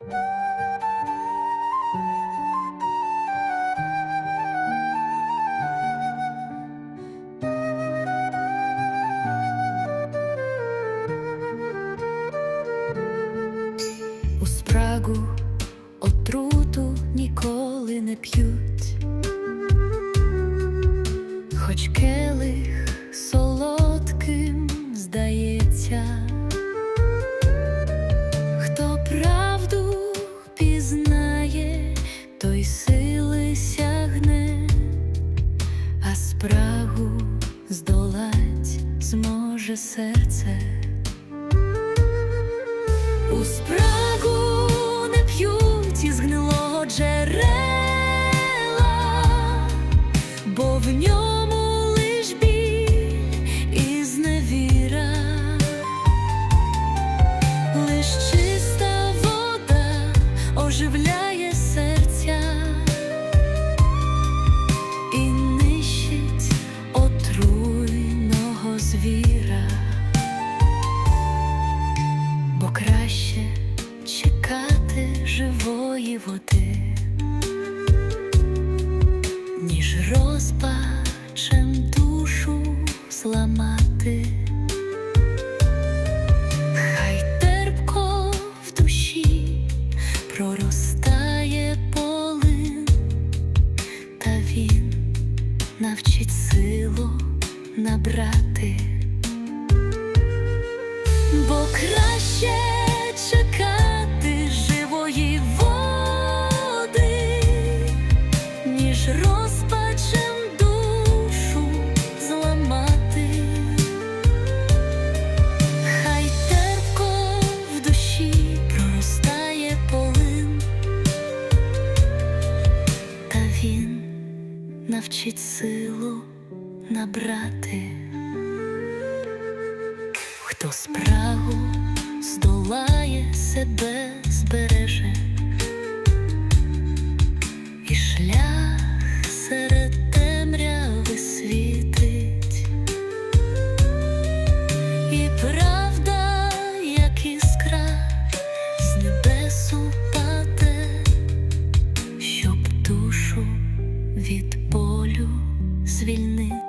У спрагу отруту ніколи не п'ють, хоч келих здолать зможе серце. У спрагу води, ніж розпачем душу зламати. Хай терпко в душі проростає полин, та він навчить силу набрати бо краще навчить силу набрати. Хто спрагу здолає себе збереже, і шлях серед темряви світить, і звільнити.